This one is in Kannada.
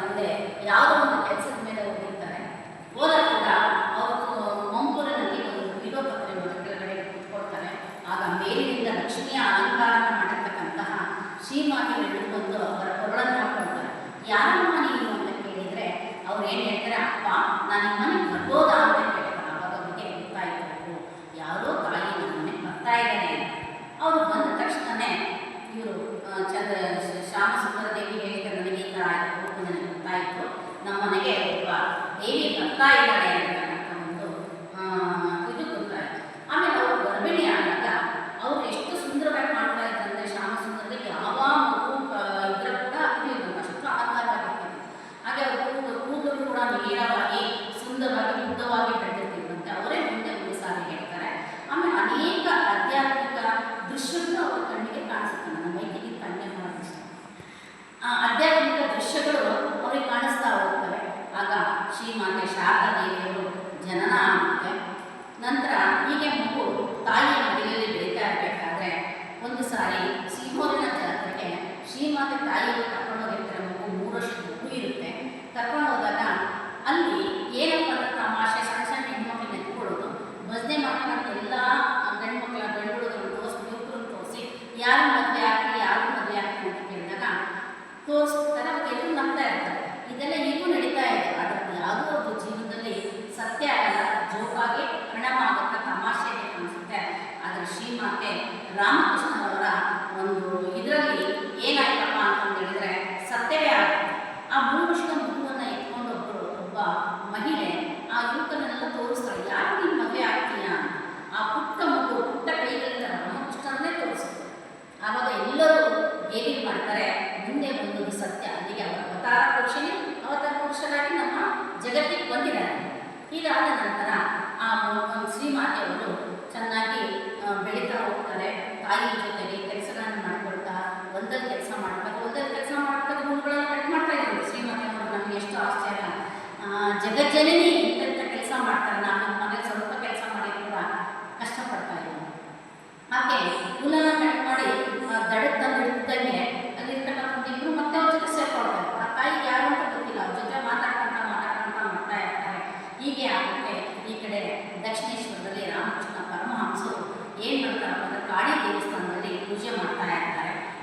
ಅಂದರೆ ಯಾವುದೋ ಒಂದು ಕೆಲಸದ ಮೇಲೆ ಹೋಗಿರ್ತಾರೆ ಹೋದಾಗ ಕೂಡ ಅವರು ಮಂಗಳೂರಿನಲ್ಲಿ ಒಂದು ವಿರೋಧ ಒಂದು ಕೆಳಗಡೆ ಕೂತ್ಕೊಳ್ತಾರೆ. ಆಗ ಮೇಲಿನಿಂದ ಲಕ್ಷ್ಮಿಯ ಅಲಂಕಾರ ಮಾಡಿರ್ತಕ್ಕಂತಹ ಶ್ರೀಮಾತೆ ಹಿಡಿದುಕೊಂಡು ಅವರ ಕೊರಳನ್ನು ಹಾಕ್ಕೊಳ್ತಾರೆ. ಯಾರಮ್ಮ ನೀನು ಅಂತ ಕೇಳಿದರೆ ಅವ್ರು ಏನು ಹೇಳ್ತಾರೆ, ಅಪ್ಪ ನಾನು Vai, galera. ಶ್ರೀಮಾತೆ ತಾಯಿಯನ್ನು ಕರ್ಕೊಂಡು ಹೋಗಿರ್ತಾರೆ ಮಗು ಮೂರು ವರ್ಷದ ಮಗು ಇರುತ್ತೆ. ಕರ್ಕೊಂಡು ಹೋದಾಗ ಅಲ್ಲಿ ಏನಪ್ಪ ಅಂದ್ರೆ ತಮಾಷೆ, ಸಣ್ಣ ಸಣ್ಣ ಹೆಣ್ಮಕ್ಳನ್ನ ಎತ್ಕೊಳ್ಳೋದು. ಭಜನೆ ಮಾಡ್ಕೊಂಡು ಎಲ್ಲ ಗಂಡ್ಮಕ್ಳ ಗಂಡುಗಳನ್ನು ತೋರಿಸಿ ಯುವಕರನ್ನು ತೋರಿಸಿ, ಯಾರು ಮದುವೆ ಆಗ್ತಿ ಯಾರು ಮದುವೆ ಆಗ್ತಿ ಅಂತ ಕೇಳಿದಾಗ ತೋರಿಸ್ತಾರೆ, ಅವ್ರಿಗೆ ಎಲ್ಲರೂ ನಂಬ್ತಾ ಇರ್ತಾರೆ. ಇದೆಲ್ಲ ಈಗೂ ನಡೀತಾ ಇದೆ. ಅದರಲ್ಲಿ ಯಾವುದೋ ಒಂದು ಜೀವನದಲ್ಲಿ ಸತ್ಯ ಮುಂದೆ ಬಂದದ್ದು ಸತ್ಯ ಅಲ್ಲಿಗೆ ಅವರ ಅವತಾರ ಪಕ್ಷನೇ ಅವತಾರ ಪಕ್ಷನಾಗಿ ನಮ್ಮ ಜಗತ್ತಿಗೆ ಬಂದಿದ್ದಾರೆ. ಇದಾದ ನಂತರ ಆ ಶ್ರೀಮಾತೆಯವರು ಚೆನ್ನಾಗಿ ಬೆಳೀತಾ ಹೋಗ್ತಾರೆ. ತಾಯಿ ಜೊತೆಗೆ ಕೆಲಸಗಳನ್ನು ಮಾಡ್ಕೊಳ್ತಾ ಒಂದಲ್ಲಿ ಕೆಲಸ ಮಾಡ್ತಾರೆ. ಒಂದಲ್ಲಿ ಕೆಲಸ ಮಾಡ್ತಾರೆ ಗುಣಗಳನ್ನು ಕಟ್ ಮಾಡ್ತಾ ಇದ್ದಾರೆ ಶ್ರೀಮಾತೆಯವರು ನಮಗೆ ಎಷ್ಟು ಆಶ್ಚರ್ಯ. ಜಗಜ್ಜನನಿ